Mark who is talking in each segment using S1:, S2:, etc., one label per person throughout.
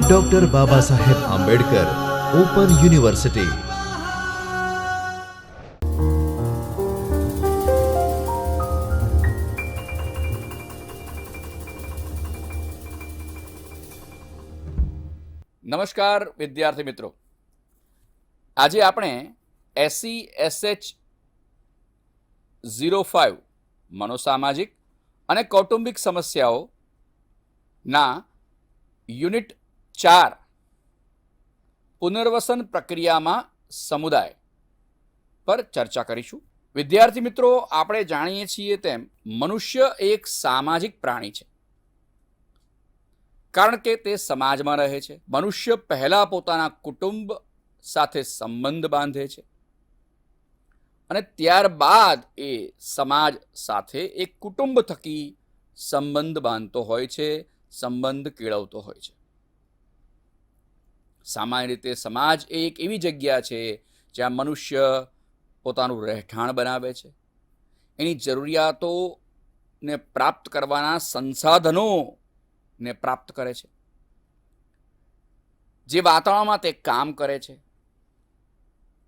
S1: Doctor Baba Saheb Ambedkar open university
S2: નમસ્કાર, વિદ્યાર્થી મિત્રો. આજે આપણે એસસી એસએચ ઝીરો ફાઇવ મનોસામાજિક અને કૌટુંબિક સમસ્યાઓ સમસ્યાઓના યુનિટ ચાર પુનર્વસન પ્રક્રિયામાં સમુદાય પર ચર્ચા કરીશું. વિદ્યાર્થી મિત્રો, આપણે જાણીએ છીએ તેમ મનુષ્ય એક સામાજિક પ્રાણી છે. કારણ કે તે સમાજમાં રહે છે. મનુષ્ય પહેલાં પોતાના કુટુંબ સાથે સંબંધ બાંધે છે. અને ત્યારબાદ એ સમાજ સાથે એક કુટુંબ થકી સંબંધ બાંધતો હોય છે. સંબંધ કેળવતો હોય છે. સામાન્ય રીતે સમાજ એ એક એવી જગ્યા છે જ્યાં મનુષ્ય પોતાનું રહેઠાણ બનાવે છે. એની જરૂરિયાતોને પ્રાપ્ત કરવાના સંસાધનોને પ્રાપ્ત કરે છે. જે વાતાવરણમાં તે કામ કરે છે.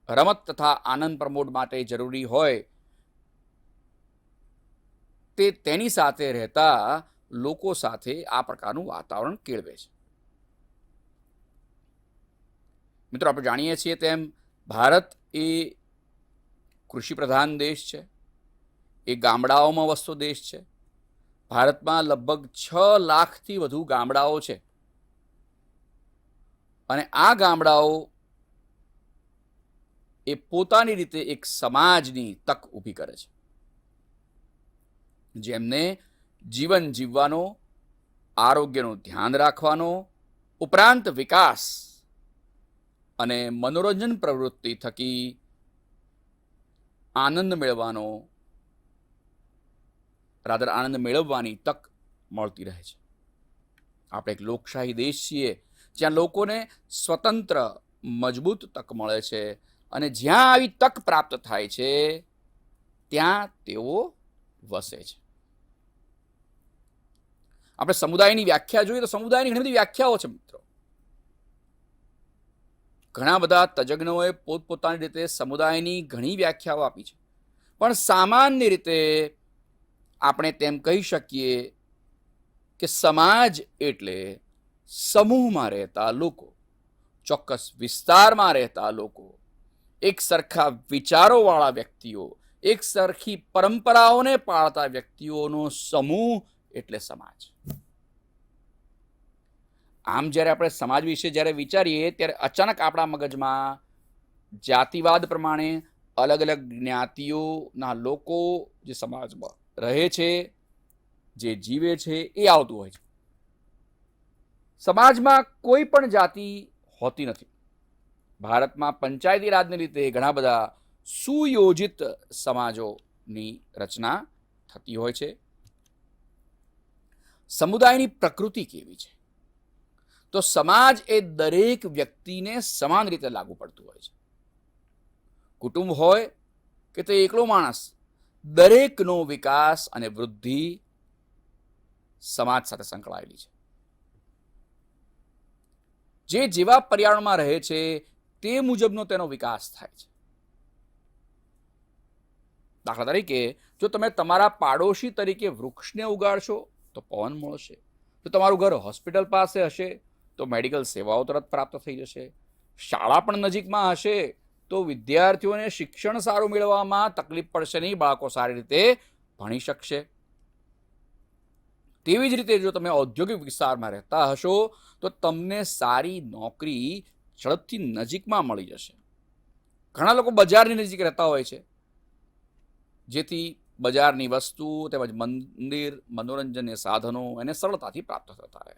S2: રમત તથા આનંદ પ્રમોદ માટે જરૂરી હોય તે તેની સાથે રહેતા લોકો સાથે આ પ્રકારનું વાતાવરણ કેળવે છે. મિત્રો, આપણે જાણીએ છીએ તેમ ભારત એ કૃષિ પ્રધાન દેશ છે, એ ગામડાઓમાં વસતો દેશ છે. ભારતમાં લગભગ છ લાખથી વધુ ગામડાઓ છે. અને આ ગામડાઓ એ પોતાની રીતે એક સમાજની તક ઊભી કરે છે. જેમને જીવન જીવવાનો, આરોગ્યનું ધ્યાન રાખવાનો, ઉપરાંત વિકાસ અને મનોરંજન પ્રવૃત્તિ થકી આનંદ મેળવવાનો, રાદર આનંદ મેળવવાની તક મળતી રહે છે. આપણે એક લોકશાહી દેશ છીએ, જ્યાં લોકોને સ્વતંત્ર, મજબૂત તક મળે છે અને જ્યાં આવી તક પ્રાપ્ત થાય છે, ત્યાં તેઓ વસે છે. આપણે સમુદાયની વ્યાખ્યા જોઈએ તો સમુદાયની ઘણી બધી વ્યાખ્યાઓ છે મિત્રો. ઘણા બધા તજજ્ઞોએ પોતપોતાની રીતે સમુદાયની ઘણી વ્યાખ્યાઓ આપી છે. પણ સામાન્ય રીતે આપણે તેમ કહી શકીએ કે સમાજ એટલે સમૂહમાં રહેતા લોકો, ચોક્કસ વિસ્તારમાં રહેતા લોકો, એક સરખા વિચારોવાળા વ્યક્તિઓ, એક સરખી પરંપરાઓને પાળતા વ્યક્તિઓનો સમૂહ એટલે સમાજ. આમ જ્યારે આપણે સમાજ વિશે જ્યારે વિચારીએ, ત્યારે અચાનક આપણા મગજમાં જાતિવાદ પ્રમાણે અલગ અલગ જ્ઞાતિઓના લોકો જે સમાજમાં રહે છે, જે જીવે છે, એ આવતું હોય છે. સમાજમાં કોઈ પણ જાતિ હોતી નથી. ભારતમાં પંચાયતી રાજને લીધે ઘણા બધા સુયોજિત સમાજોની રચના થતી હોય છે. સમુદાયની પ્રકૃતિ કેવી છે? તો સમાજ એ દરેક વ્યક્તિને સમાન રીતે લાગુ પડતું હોય છે. કુટુંબ હોય કે તે એકલો માણસ, દરેકનો વિકાસ અને વૃદ્ધિ સમાજ સાથે સંકળાયેલી છે. જે જેવા પર્યાવરણમાં રહે છે, તે મુજબનો તેનો વિકાસ થાય છે. દાખલા તરીકે, જો તમે તમારા પાડોશી તરીકે વૃક્ષને ઉગાડશો તો પવન મળશે. તો તમારું ઘર હોસ્પિટલ પાસે હશે, તો મેડિકલ સેવાઓ તરત પ્રાપ્ત થઈ જશે. શાળા પણ નજીકમાં હશે, તો વિદ્યાર્થીઓને શિક્ષણ સારું મેળવવામાં તકલીફ પડશે નહીં, બાળકો સારી રીતે ભણી શકશે. તેવી જ રીતે જો તમે ઔદ્યોગિક વિસ્તારમાં રહેતા હશો, તો તમને સારી નોકરી ઝડપથી નજીકમાં મળી જશે. ઘણા લોકો બજારની નજીક રહેતા હોય છે, જેથી બજારની વસ્તુ તેમજ મંદિર મનોરંજનના સાધનો એને સરળતાથી પ્રાપ્ત થતા રહે.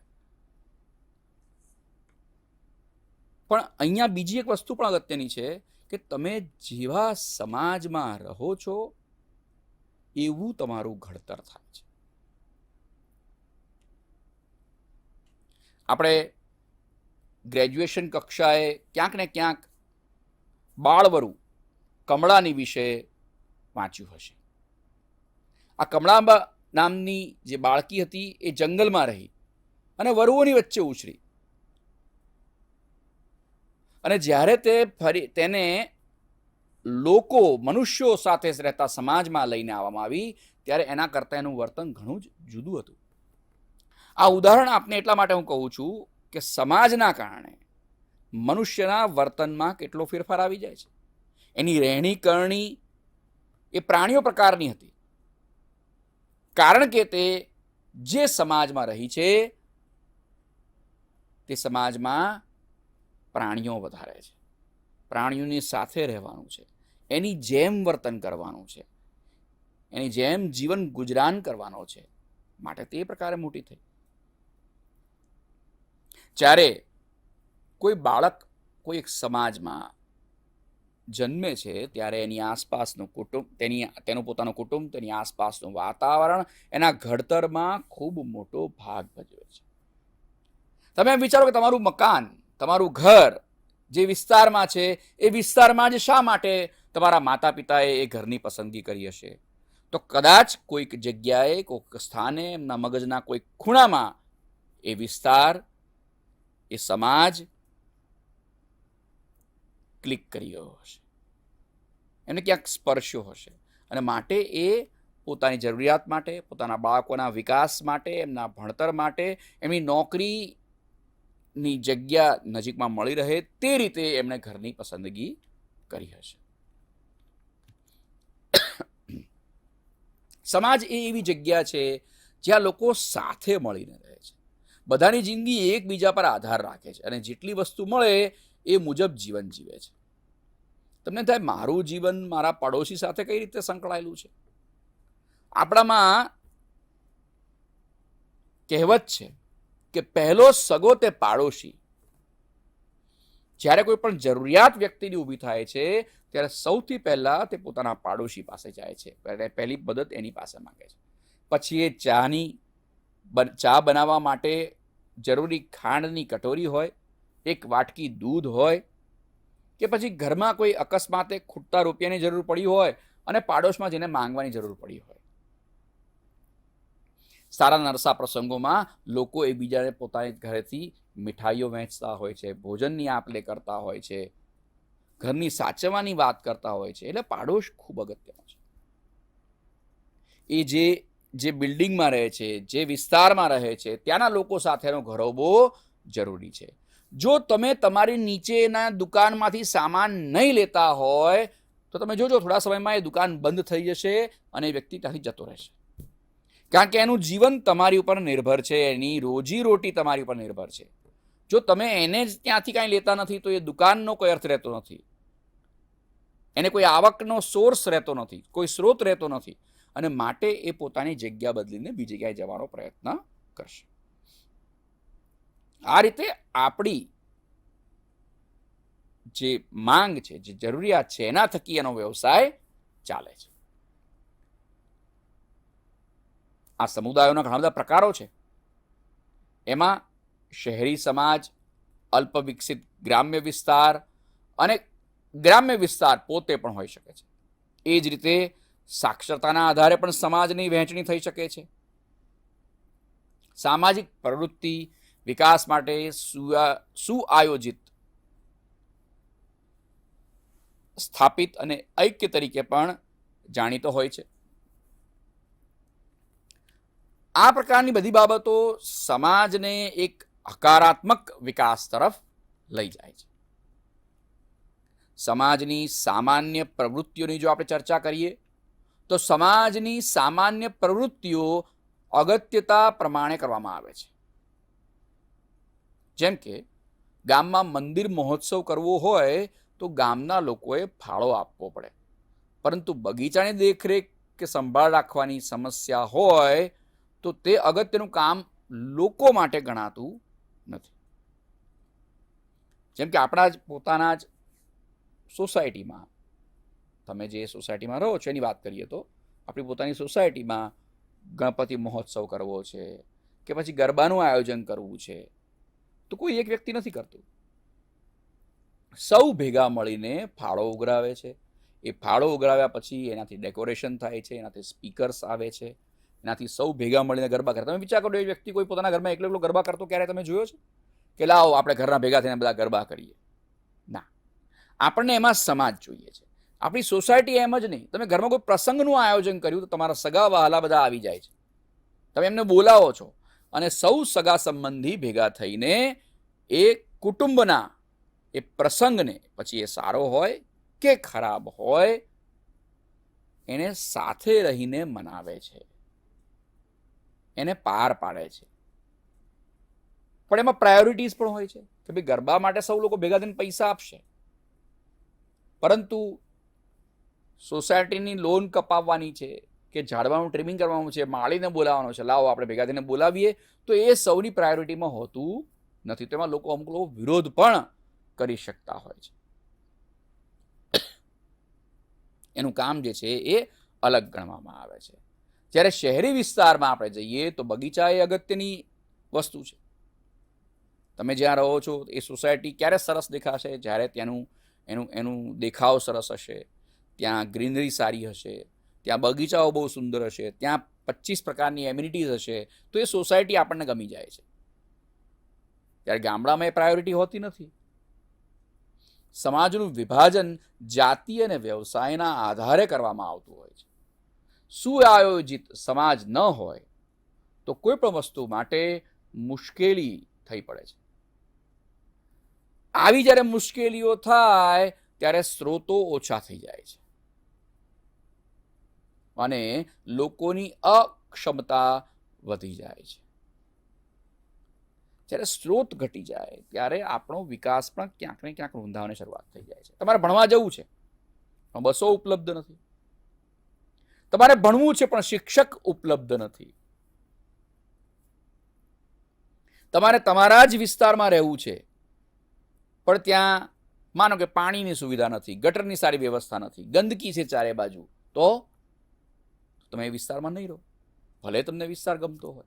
S2: પણ અહીંયા બીજી એક વસ્તુ પણ અગત્યની છે કે તમે જેવા સમાજમાં રહો છો, એવું તમારું ઘડતર થાય છે. આપણે ગ્રેજ્યુએશન કક્ષાએ ક્યાંક ને ક્યાંક બાળવરું કમળાની વિશે વાંચ્યું હશે. આ કમળાંબા નામની જે બાળકી હતી એ જંગલમાં રહી અને વરુઓની વચ્ચે ઉછરી. અને જ્યારે તે ફરી તેને લોકો મનુષ્યો સાથે રહેતા સમાજમાં લઈને આવવામાં આવી, ત્યારે એના કરતાં એનું વર્તન ઘણું જ જુદું હતું. આ ઉદાહરણ આપને એટલા માટે હું કહું છું કે સમાજના કારણે મનુષ્યના વર્તનમાં કેટલો ફેરફાર આવી જાય છે. એની રહેણી કરણી એ પ્રાણીઓ પ્રકારની હતી. કારણ કે તે જે સમાજમાં રહી છે, તે સમાજમાં પ્રાણીઓ વધારે છે. પ્રાણીઓની સાથે રહેવાનું છે. એની જેમ વર્તન કરવાનું છે. એની જેમ જીવન ગુજરાન કરવાનો છે. માટે તે પ્રકારે મોટી થઈ. જ્યારે કોઈ બાળક કોઈ એક સમાજમાં જન્મે છે ત્યારે એની આસપાસનું કુટુંબ, તેની, તેનું પોતાનું કુટુંબ, તેની આસપાસનું વાતાવરણ એના ઘડતરમાં ખૂબ મોટો ભાગ ભજવે છે. તમે એમ વિચારો કે તમારું મકાન, તમારું ઘર જે વિસ્તારમાં છે, એ વિસ્તારમાં જ શા માટે તમારા માતા પિતાએ એ ઘરની પસંદગી કરી હશે? તો કદાચ કોઈક જગ્યાએ, કોઈક સ્થાને, એમના મગજના કોઈક ખૂણામાં એ વિસ્તાર, એ સમાજ ક્લિક કર્યો હશે. એને ક્યાંક સ્પર્શ્યો હશે. અને માટે એ પોતાની જરૂરિયાત માટે, પોતાના બાળકોના વિકાસ માટે, એમના ભણતર માટે, એમની નોકરીની જગ્યા નજીકમાં મળી રહે તે રીતે એમણે ઘરની પસંદગી કરી હશે. સમાજ એ એવી જગ્યા છે જ્યાં લોકો સાથે મળીને રહે છે. બધાની જિંદગી એકબીજા પર આધાર રાખે છે અને જેટલી વસ્તુ મળે એ મુજબ જીવન જીવે છે. તમને થાય મારું જીવન મારા પડોશી સાથે કઈ રીતે સંકળાયેલું છે? આપણામાં કહેવત છે કે પહેલો સગો તે પાડોશી. જ્યારે કોઈ પણ જરૂરિયાત વ્યક્તિની ઊભી થાય છે, ત્યારે સૌથી પહેલાં તે પોતાના પાડોશી પાસે જાય છે. પહેલી મદદ એની પાસે માંગે છે. પછી એ ચાની ચા બનાવવા માટે જરૂરી ખાંડની કટોરી હોય, એક વાટકી દૂધ હોય કે પછી ઘરમાં કોઈ અકસ્માતે ખૂટતા રૂપિયાની જરૂર પડી હોય અને પાડોશમાં જઈને માંગવાની જરૂર પડી હોય. સારા નરસા પ્રસંગોમાં લોકો એકબીજાને પોતાની ઘરેથી મીઠાઈઓ વહેંચતા હોય છે, ભોજનની આપ લે કરતા હોય છે, ઘરની સાચવવાની વાત કરતા હોય છે, એટલે પાડોશ ખૂબ અગત્યનો છે. એ જે જે બિલ્ડિંગમાં રહે છે, જે વિસ્તારમાં રહે છે, ત્યાંના લોકો સાથેનો ઘરોબો જરૂરી છે. જો તમે તમારી નીચેના દુકાનમાંથી સામાન નહીં લેતા હોય, તો તમે જોજો થોડા સમયમાં એ દુકાન બંધ થઈ જશે અને વ્યક્તિ ત્યાંથી જતો રહેશે. કારણ કે એનું જીવન તમારી ઉપર નિર્ભર છે, એની રોજી રોટી તમારી ઉપર નિર્ભર છે. જો તમે એને જ ત્યાંથી કાંઈ લેતા નથી, તો એ દુકાનનો કોઈ અર્થ રહેતો નથી. એને કોઈ આવકનો સોર્સ રહેતો નથી, કોઈ સ્ત્રોત રહેતો નથી. અને માટે એ પોતાની જગ્યા બદલીને બીજી જગ્યાએ જવાનો પ્રયત્ન કરશે. આ રીતે આપણી જે માંગ છે, જે જરૂરિયાત છે, એના થકી એનો વ્યવસાય ચાલે છે. આ સમુદાયોના ઘણા બધા પ્રકારો છે. એમાં શહેરી સમાજ, અલ્પ વિકસિત ગ્રામ્ય વિસ્તાર અને ગ્રામ્ય વિસ્તાર પોતે પણ હોઈ શકે છે. એ જ રીતે સાક્ષરતાના આધારે પણ સમાજની વહેંચણી થઈ શકે છે. સામાજિક પ્રવૃત્તિ વિકાસ માટે સુઆ- સુઆયોજિત સ્થાપિત અને ઐક્ય તરીકે પણ જાણીતો હોય છે. આ પ્રકારની બધી બાબતો સમાજને એક હકારાત્મક વિકાસ તરફ લઈ જાય છે. સમાજની સામાન્ય પ્રવૃત્તિઓની જો આપણે ચર્ચા કરીએ, તો સમાજની સામાન્ય પ્રવૃત્તિઓ અગત્યતા પ્રમાણે કરવામાં આવે છે. જેમ કે, ગામમાં મંદિર મહોત્સવ કરવો હોય તો ગામના લોકોએ ફાળો આપવો પડે. પરંતુ બગીચાની દેખરેખ કે સંભાળ રાખવાની સમસ્યા હોય તો તે અગત્યનું કામ લોકો માટે ગણાતું નથી. જેમ કે આપણા જ પોતાના જ સોસાયટીમાં, તમે જે સોસાયટીમાં રહો છો એની વાત કરીએ તો, આપણી પોતાની સોસાયટીમાં ગણપતિ મહોત્સવ કરવો છે કે પછી ગરબાનું આયોજન કરવું છે તો કોઈ એક વ્યક્તિ નથી કરતું. સૌ ભેગા મળીને ફાળો ઉઘરાવે છે. એ ફાળો ઉઘરાવ્યા પછી એનાથી ડેકોરેશન થાય છે, એનાથી સ્પીકર્સ આવે છે, એનાથી સૌ ભેગા મળીને ગરબા કરે. તમે વિચાર કરો, એ વ્યક્તિ કોઈ પોતાના ઘરમાં એકલો એકલો ગરબા કરતો ક્યારે તમે જોયો છે? કે લાવો, આપણે ઘરના ભેગા થઈને બધા ગરબા કરીએ. ના. આપણને એમાં સમાજ જોઈએ છે. આપણી સોસાયટી એમ જ નહીં. તમે ઘરમાં કોઈ પ્રસંગનું આયોજન કર્યું તો તમારા સગા વહાલા બધા આવી જાય છે. તમે એમને બોલાવો છો. અને સૌ સગા સંબંધી ભેગા થઈને એ કુટુંબના, એ પ્રસંગને, પછી એ સારો હોય કે ખરાબ હોય, એને સાથે રહીને મનાવે છે. એને પાર પાડે છે. પણ એમાં પ્રાયોરિટીઝ પણ હોય છે કે ભાઈ ગરબા માટે સૌ લોકો ભેગા થઈને પૈસા આપશે. પરંતુ સોસાયટીની લોન કપાવવાની છે કે ઝાડવાનું ટ્રીમિંગ કરવાનું છે, માળીને બોલાવવાનો છે, લાવો આપણે ભેગા થઈને બોલાવીએ, તો એ સૌની પ્રાયોરિટીમાં હોતું નથી. તેમાં લોકો અમુક લોકો વિરોધ પણ કરી શકતા હોય છે. એનું કામ જે છે એ અલગ ગણવામાં આવે છે. જ્યારે શહેરી વિસ્તારમાં આપણે જઈએ તો બગીચા એ અગત્યની વસ્તુ છે. તમે જ્યાં રહો છો એ સોસાયટી ક્યારે સરસ દેખાશે? જ્યારે ત્યાંનું એનું એનું દેખાવ સરસ હશે, ત્યાં ગ્રીનરી સારી હશે ત્યાં બગીચાઓ બહુ સુંદર હશે, ત્યાં પચીસ પ્રકારની એમ્યુનિટીઝ હશે, તો એ સોસાયટી આપણને ગમી જાય છે. ત્યારે ગામડામાં એ પ્રાયોરિટી હોતી નથી. સમાજનું વિભાજન જાતિ અને વ્યવસાયના આધારે કરવામાં આવતું હોય છે. સુઆયોજિત સમાજ ન હોય, તો કોઈ પણ વસ્તુ માટે મુશ્કેલી થઈ પડે છે. આવી જ્યારે મુશ્કેલીઓ થાય, ત્યારે સ્ત્રોતો ઓછા થઈ જાય છે. અને લોકોની અક્ષમતા વધી જાય છે. જ્યારે સ્ત્રોત ઘટી જાય, ત્યારે આપણો વિકાસ પણ ક્યાંક ને ક્યાંક રૂંધાવાની શરૂઆત થઈ જાય છે. તમારે ભણવા જવું છે, પણ બસો ઉપલબ્ધ નથી. તમારે ભણવું છે, પણ શિક્ષક ઉપલબ્ધ નથી. તમારે તમારા જ વિસ્તારમાં રહેવું છે, પણ ત્યાં માનો કે પાણીની સુવિધા નથી, ગટરની સારી વ્યવસ્થા નથી, ગંદકી છે ચારે બાજુ, તો તમે એ વિસ્તારમાં નહીં રહો. ભલે તમને વિસ્તાર ગમતો હોય.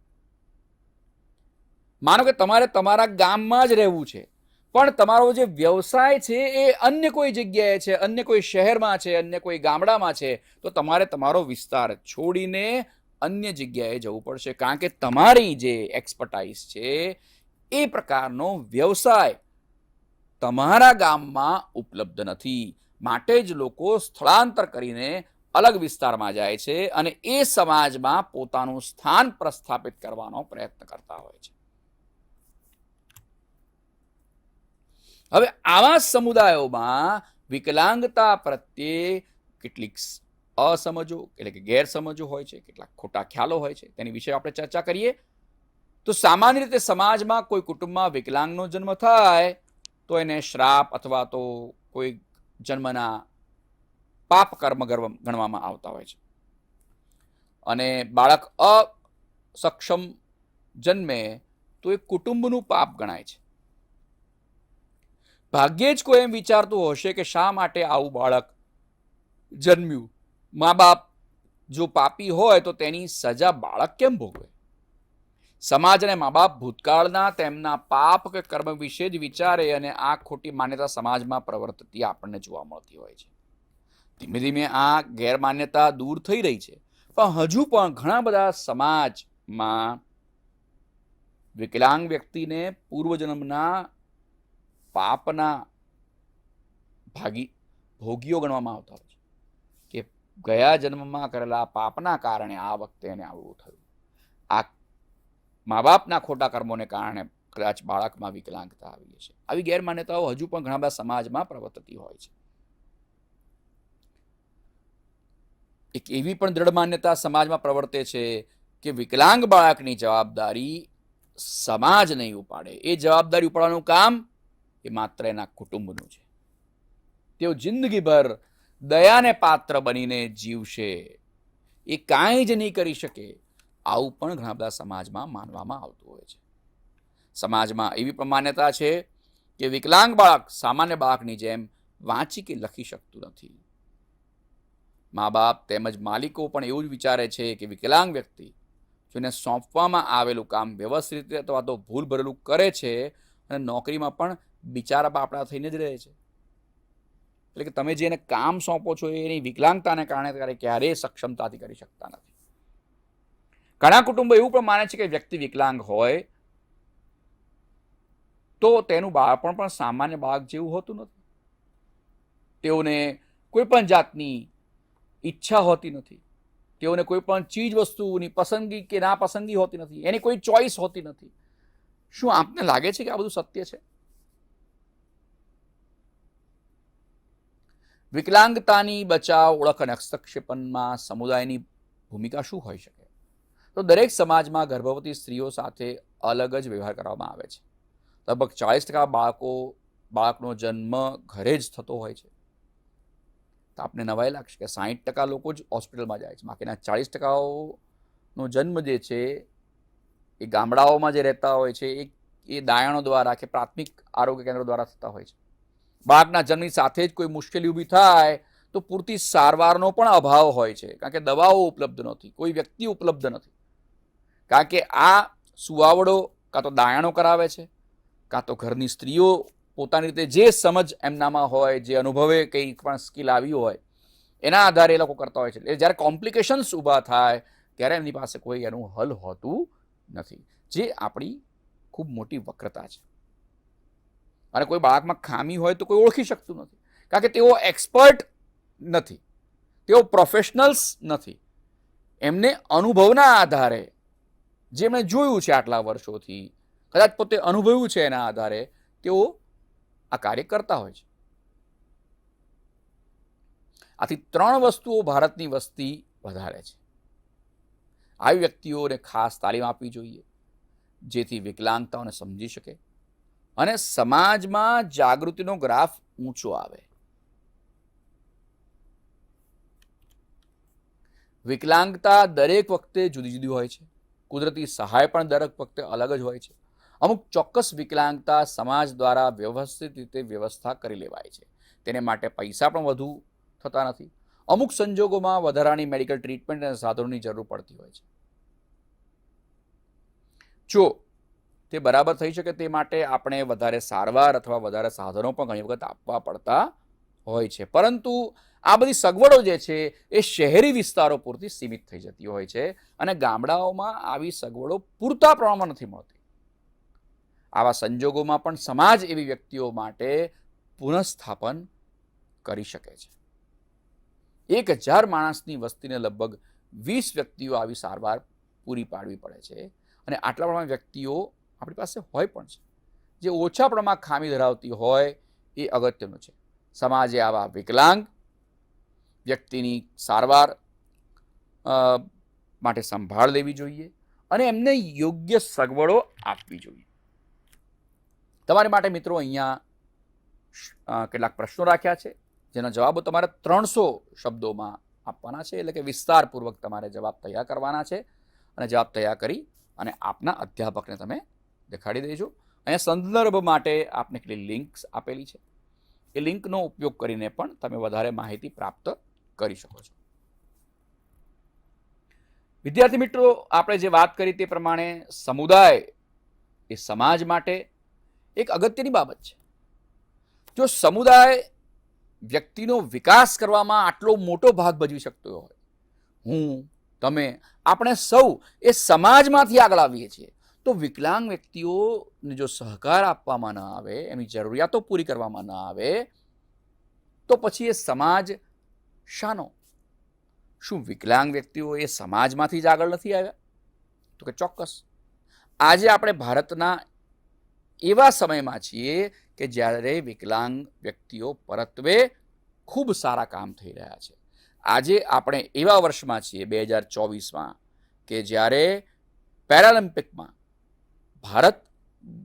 S2: માનો કે તમારે તમારા ગામમાં જ રહેવું છે. પણ તમારો જે વ્યવસાય છે એ અન્ય કોઈ જગ્યાએ છે, અન્ય કોઈ શહેરમાં છે, અન્ય કોઈ ગામડામાં છે, તો તમારે તમારો વિસ્તાર છોડીને અન્ય જગ્યાએ જવું પડશે. કારણ કે તમારી જે એક્સપર્ટાઇઝ છે એ પ્રકારનો વ્યવસાય તમારા ગામમાં ઉપલબ્ધ નથી. માટે જ લોકો સ્થળાંતર કરીને અલગ વિસ્તારમાં જાય છે અને એ સમાજમાં પોતાનું સ્થાન પ્રસ્થાપિત કરવાનો પ્રયત્ન કરતા હોય છે. હવે આવા સમુદાયોમાં વિકલાંગતા પ્રત્યે કેટલીક અસમજો એટલે કે ગેરસમજો હોય છે, કેટલાક ખોટા ખ્યાલો હોય છે, તેની વિશે આપણે ચર્ચા કરીએ. તો સામાન્ય રીતે સમાજમાં કોઈ કુટુંબમાં વિકલાંગનો જન્મ થાય તો એને શ્રાપ અથવા તો કોઈ જન્મના પાપ કર્મ ગણવામાં આવતા હોય છે. અને બાળક અસક્ષમ જન્મે તો એ કુટુંબનું પાપ ગણાય છે. ભાગ્યે જ કોઈ એમ વિચારતું હશે કે શા માટે આવું બાળક જન્મ્યું? મા બાપ જો પાપી હોય તો તેની સજા બાળક કેમ ભોગવે? સમાજ અને મા બાપ ભૂતકાળના તેમના પાપ કે કર્મ વિશે જ વિચારે અને આ ખોટી માન્યતા સમાજમાં પ્રવર્તતી આપણને જોવા મળતી હોય છે. ધીમે ધીમે આ ગેરમાન્યતા દૂર થઈ રહી છે. પણ હજુ પણ ઘણા બધા સમાજમાં વિકલાંગ વ્યક્તિને પૂર્વજન્મના પાપના ભાગી, ભોગીઓ ગણવામાં આવતા હોય છે. કે ગયા જન્મમાં કરેલા પાપના કારણે આ વખતે એને આવું થયું. આ મા બાપના ખોટા કર્મોને કારણે કદાચ બાળકમાં વિકલાંગતા આવી છે. આવી ગેરમાન્યતાઓ હજુ પણ ઘણા બધા સમાજમાં પ્રવર્તતી હોય છે. એક એવી પણ દ્રઢ માન્યતા સમાજમાં પ્રવર્તે છે કે વિકલાંગ બાળકની જવાબદારી સમાજ નહીં ઉપાડે. એ જવાબદારી ઉપાડવાનું કામ એ માત્ર એના કુટુંબનું છે. તેઓ જિંદગીભર દયાને પાત્ર બનીને જીવશે. એ કાંઈ જ નહીં કરી શકે આવું પણ ઘણા બધા સમાજમાં માનવામાં આવતું હોય છે. સમાજમાં એવી પણ માન્યતા છે કે વિકલાંગ બાળક સામાન્ય બાળકની જેમ વાંચી કે લખી શકતું નથી. મા બાપ તેમજ માલિકો પણ એવું જ વિચારે છે કે વિકલાંગ વ્યક્તિ જોને સોંપવામાં આવેલું કામ વ્યવસ્થિત રીતે અથવા તો ભૂલ ભરેલું કરે છે અને નોકરીમાં પણ બિચારા બાપડા થઈને જ રહે છે. એટલે કે તમે જે એને કામ સોંપો છો એની વિકલાંગતાને કારણે ત્યારે ક્યારેય સક્ષમતાથી કરી શકતા નથી. ઘણા કુટુંબો એવું પણ માને છે કે વ્યક્તિ વિકલાંગ હોય તો તેનું બાળપણ પણ સામાન્ય બાળક જેવું હોતું નથી. તેઓને કોઈ પણ જાતની ઈચ્છા હોતી નથી. તેઓને કોઈ પણ ચીજ વસ્તુની પસંદગી કે ના પસંદગી હોતી નથી. એની કોઈ ચોઈસ હોતી નથી. શું આપને લાગે છે કે આ બધું સત્ય છે? વિકલાંગતાની બચાવ, ઓળખ અને હસ્તક્ષેપનમાં સમુદાયની ભૂમિકા શું હોઈ શકે? તો દરેક સમાજમાં ગર્ભવતી સ્ત્રીઓ સાથે અલગ જ વ્યવહાર કરવામાં આવે છે. લગભગ ચાલીસ ટકા બાળકો, બાળકનો જન્મ ઘરે જ થતો હોય છે. તો આપને નવાઈ લાગશે કે સાહીઠ ટકા લોકો જ હોસ્પિટલમાં જાય છે. બાકીના ચાળીસ ટકાઓનો જન્મ જે છે, એ ગામડાઓમાં જે રહેતા હોય છે, એ એ દાયણો દ્વારા કે પ્રાથમિક આરોગ્ય કેન્દ્રો દ્વારા થતા હોય છે. બાળકના જન્મની સાથે જ કોઈ મુશ્કેલી ઊભી થાય તો પૂરતી સારવારનો પણ અભાવ હોય છે. કારણ કે દવાઓ ઉપલબ્ધ નથી, કોઈ વ્યક્તિ ઉપલબ્ધ નથી. કારણ કે આ સુવાવડો કાં તો દાયણો કરાવે છે, કાં તો ઘરની સ્ત્રીઓ પોતાની રીતે જે સમજ એમનામાં હોય, જે અનુભવે કંઈ પણ સ્કિલ આવી હોય, એના આધારે એ લોકો કરતા હોય છે. એટલે જ્યારે કોમ્પ્લિકેશન્સ ઊભા થાય, ત્યારે એમની પાસે કોઈ એનું હલ હોતું નથી. જે આપણી ખૂબ મોટી વક્રતા છે. અને કોઈ બાળકમાં ખામી હોય તો કોઈ ઓળખી શકતું નથી. કારણ કે તેઓ એક્સપર્ટ નથી. તેઓ પ્રોફેશનલ્સ નથી. એમને અનુભવના આધારે જે એમણે જોયું છે આટલા વર્ષોથી, કદાચ પોતે અનુભવ્યું છે એના આધારે, તેઓ આ કાર્ય કરતા હોય છે. આથી ત્રણ વસ્તુઓ ભારતની વસ્તી વધારે છે. આવી વ્યક્તિઓને ખાસ તાલીમ આપવી જોઈએ, જેથી વિકલાંગતાઓને સમજી શકે અને સમાજમાં જાગૃતિનો ગ્રાફ ઊંચો આવે. વિકલાંગતા દરેક વખતે જુદી જુદી હોય છે. કુદરતી સહાય પણ દરેક વખતે અલગ જ હોય છે. અમુક ચોક્કસ વિકલાંગતા સમાજ દ્વારા વ્યવસ્થિત રીતે વ્યવસ્થા કરી લેવાય છે. તેને માટે પૈસા પણ વધુ થતા નથી. અમુક સંજોગોમાં વધારાની મેડિકલ ટ્રીટમેન્ટ અને સાધનોની જરૂર પડતી હોય છે. જો તે બરાબર થઈ શકે તે માટે આપણે વધારે સારવાર અથવા વધારે સાધનો પણ ઘણી વખત આપવા પડતા હોય છે. પરંતુ આ બધી સગવડો જે છે એ શહેરી વિસ્તારો પૂરતી સીમિત થઈ જતી હોય છે અને ગામડાઓમાં આવી સગવડો પૂરતા પ્રમાણમાં નથી મળતી. આવા સંજોગોમાં પણ સમાજ એવી વ્યક્તિઓ માટે પુનઃસ્થાપન કરી શકે છે. એક હજાર માણસની વસ્તીને લગભગ વીસ વ્યક્તિઓ આવી સારવાર પૂરી પાડવી પડે છે અને આટલા પ્રમાણમાં વ્યક્તિઓ આપણી પાસે હોય પણ છે. જે ઓછા પ્રમાણમાં ખામી ધરાવતી હોય એ અગત્યનું છે. સમાજે આવા વિકલાંગ વ્યક્તિની સારવાર માટે સંભાળ લેવી જોઈએ અને એમને યોગ્ય સગવડો આપવી જોઈએ. તમારી માટે મિત્રો અહીંયા કેટલાક પ્રશ્નો રાખ્યા છે, જેના જવાબો તમારે ત્રણસો શબ્દોમાં આપવાના છે, એટલે કે વિસ્તારપૂર્વક તમારે જવાબ તૈયાર કરવાના છે. અને જવાબ તૈયાર કરી અને આપના અધ્યાપકને તમે દેખાડી દેજો. અહીંયા સંદર્ભ માટે આપને કેટલી લિંક્સ આપેલી છે. એ લિંકનો ઉપયોગ કરીને પણ તમે વધારે માહિતી પ્રાપ્ત કરી શકો છો. વિદ્યાર્થી મિત્રો, આપણે જે વાત કરી તે પ્રમાણે સમુદાય એ સમાજ માટે એક અગત્યની બાબત છે. જો સમુદાય વ્યક્તિનો વિકાસ કરવામાં આટલો મોટો ભાગ ભજવી શકતો હોય, હું, તમે, આપણે સૌ એ સમાજમાંથી આગળ આવીએ છીએ, તો વિકલાંગ વ્યક્તિઓને જો સહકાર આપવામાં ન આવે, એમની જરૂરિયાતો પૂરી કરવામાં ન આવે, તો પછી એ સમાજ શાનો? શું વિકલાંગ વ્યક્તિઓ એ સમાજમાંથી જ આગળ નથી આવ્યા? તો કે ચોક્કસ. આજે આપણે ભારતના એવા સમયમાં છીએ કે જ્યારે વિકલાંગ વ્યક્તિઓ પરત્વે ખૂબ સારા કામ થઈ રહ્યા છે. આજે આપણે એવા વર્ષમાં છીએ, બે હજાર ચોવીસમાં, કે જ્યારે પેરાલિમ્પિકમાં ભારત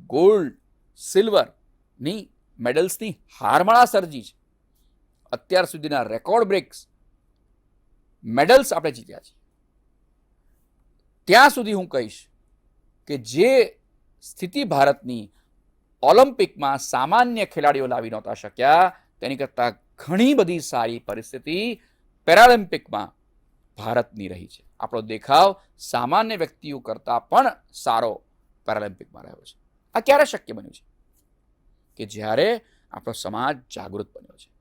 S2: ગોલ્ડ સિલ્વરની મેડલ્સની હારમાળા સર્જી છે. અત્યાર સુધીના રેકોર્ડ બ્રેક્સ મેડલ્સ આપણે જીત્યા છે ત્યાં સુધી હું કહીશ કે જે સ્થિતિ ભારતની ઓલિમ્પિકમાં સામાન્ય ખેલાડીઓ લાવી નહોતા શક્યા. તેની કરતાં ઘણી બધી સારી પરિસ્થિતિ પેરાલિમ્પિકમાં ભારતની રહી છે. આપણો દેખાવ સામાન્ય વ્યક્તિઓ કરતાં પણ સારો પેરાલિમ્પિકમાં રહ્યો છે. આ ક્યારે શક્ય બન્યું છે? કે જ્યારે આપણો સમાજ જાગૃત બન્યો છે.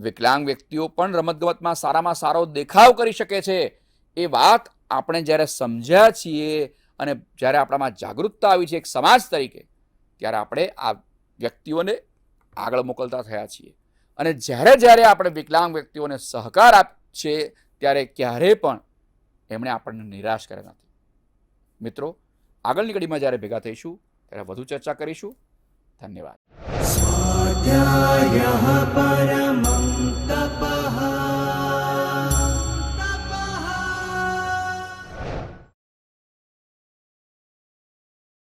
S2: વિકલાંગ વ્યક્તિઓ પણ રમતગમતમાં સારામાં સારો દેખાવ કરી શકે છે. એ વાત આપણે જ્યારે સમજ્યા છીએ અને જ્યારે આપણામાં જાગૃતતા આવી છે એક સમાજ તરીકે ત્યારે આપણે આ વ્યક્તિઓને આગળ મોકલતા થયા છીએ. અને જ્યારે જ્યારે આપણે વિકલાંગ વ્યક્તિઓને સહકાર આપ છે ત્યારે ક્યારેય પણ એમણે આપણને નિરાશ કર્યા નથી. મિત્રો, આગળની કડીમાં જ્યારે ભેગા થઈશું, ત્યારે વધુ ચર્ચા કરીશું. ધન્યવાદ.